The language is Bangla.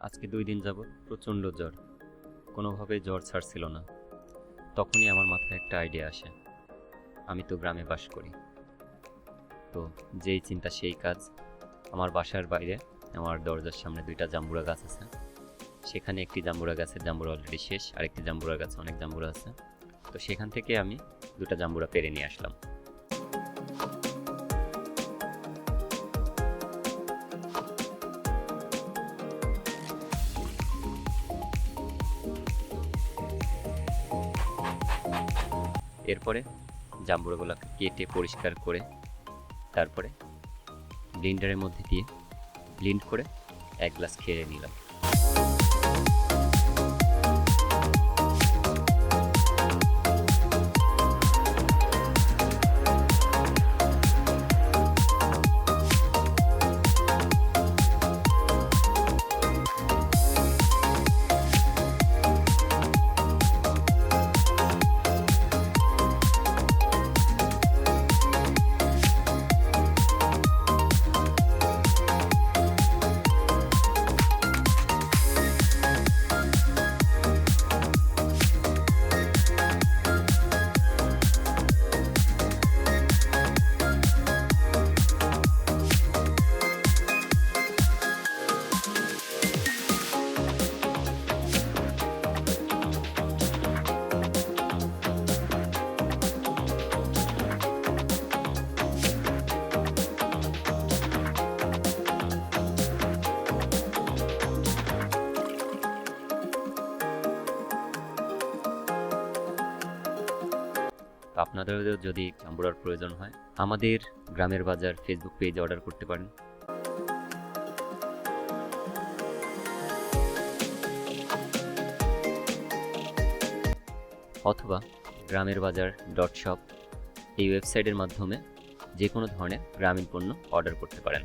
আজকে দুই দিন যাবৎ প্রচণ্ড জ্বর। কোনোভাবে জ্বর ছাড়ছিল না। তখনই আমার মাথায় একটা আইডিয়া আসে। আমি তো গ্রামে বাস করি। তো যেই চিন্তা সেই কাজ। আমার বাসার বাইরে আমার দরজার সামনে দুইটা জাম্বুরা গাছ আছে। সেখানে একটি জাম্বুরা গাছের জাম্বুরা অলরেডি শেষ, আরেকটি জাম্বুরা গাছে অনেক জাম্বুরা আছে। তো সেখান থেকে আমি দুটা জাম্বুরা পেরে নিয়ে আসলাম। এরপরে জাম্বুরগুলো কেটে পরিষ্কার করে তারপরে ব্লিন্ডারের মধ্যে দিয়ে ব্লিন্ড করে এক গ্লাস খেয়ে নিলাম। আপনাদেরও যদি জাম্বুরার প্রয়োজন হয়, আমাদের গ্রামের বাজার ফেসবুক পেজে অর্ডার করতে পারেন। অথবা গ্রামের বাজার ডট শপ এই ওয়েবসাইটের মাধ্যমে যে কোনো ধরনের গ্রামীণ পণ্য অর্ডার করতে পারেন।